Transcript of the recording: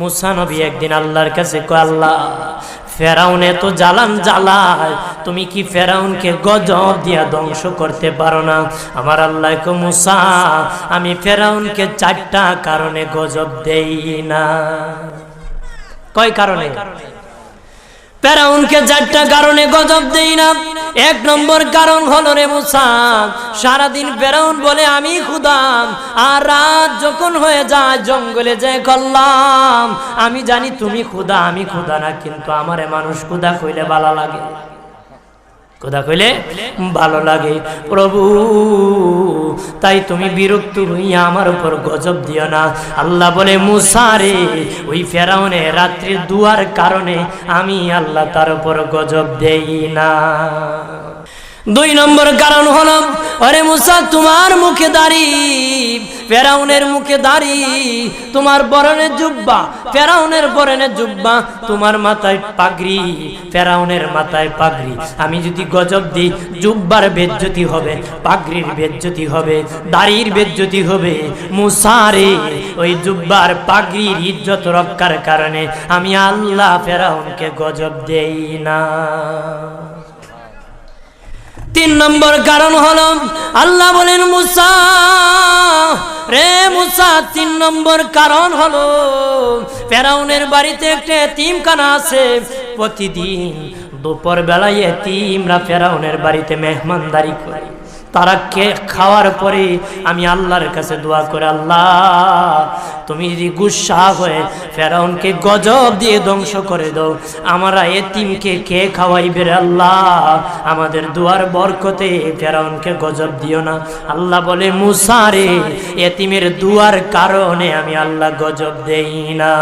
মুসা নবী একদিন আল্লাহর কাছে কয়, আল্লাহ, ফেরাউনে তো জ্বালান জ্বালায়, তুমি কি ফেরাউনকে গজব দিয়া ধ্বংস করতে পারো না? আমার আল্লাহ কো মুসা, আমি ফেরাউনকে চারটা কারণে গজব দেই না। কয় কারণে? ফেরাউনকে চারটা কারণে গজব দেই না। এক নম্বর কারণ হলো রে মুসা, সারাদিন ফেরাউন বলে, আমি খুদাম আর রাত যখন হয়ে যায়, জঙ্গলে যে করলাম। আমি জানি তুমি খুদা, আমি খুদা না, কিন্তু আমারে মানুষ খুদা কইলে ভালো লাগে। খোদা কইলে, ভালো লাগে প্রভু, তাই তুমি বিরক্ত হইয়া আমার উপর গজব দিও না। আল্লাহ বলে মুসারে ওই ফেরাউনে রাত্রি দুয়ার কারণে আমি আল্লাহ তার উপর গজব দেই না। দুই নম্বর কারণ হলো আরে মুসা, তোমার মুখে দাড়ি, ফেরাউনের মুখে দাড়ি, তোমার বরণের জুব্বা, ফেরাউনের বরণের জুব্বা, তোমার মাথায় পাগড়ি, ফেরাউনের মাথায় পাগড়ি। আমি যদি গজব দিই, জুব্বার বেজ্জতি হবে, পাগড়ির বেজ্জতি হবে, দাড়ির বেজ্জতি হবে। মুসারে ওই জুব্বার পাগড়ির ইজ্জত রক্ষার কারণে আমি আল্লাহ ফেরাউনকে গজব দেই না। তিন নম্বর কারণ হল, আল্লাহ বলেন, মুসা, রে মুসা, তিন নম্বর কারণ হল, ফেরাউনের বাড়িতে একটা এতিমখানা আছে। প্রতিদিন দুপুর বেলায় এতিমরা ফেরাউনের বাড়িতে মেহমানদারি করে। তারা কে খাওয়ার পরে আমি আল্লাহর কাছে দোয়া করে, আল্লাহ, তুমি যদি গুসা হয়ে ফেরাউনকে গজব দিয়ে ধ্বংস করে দাও, আমরা এতিমকে কে খাওয়াইবে আল্লাহ? আমাদের দুয়ার বরকতে ফেরাউনকে গজব দিও না। আল্লাহ বলে মুসারে এতিমের দুয়ার কারণে আমি আল্লাহ গজব দেই না।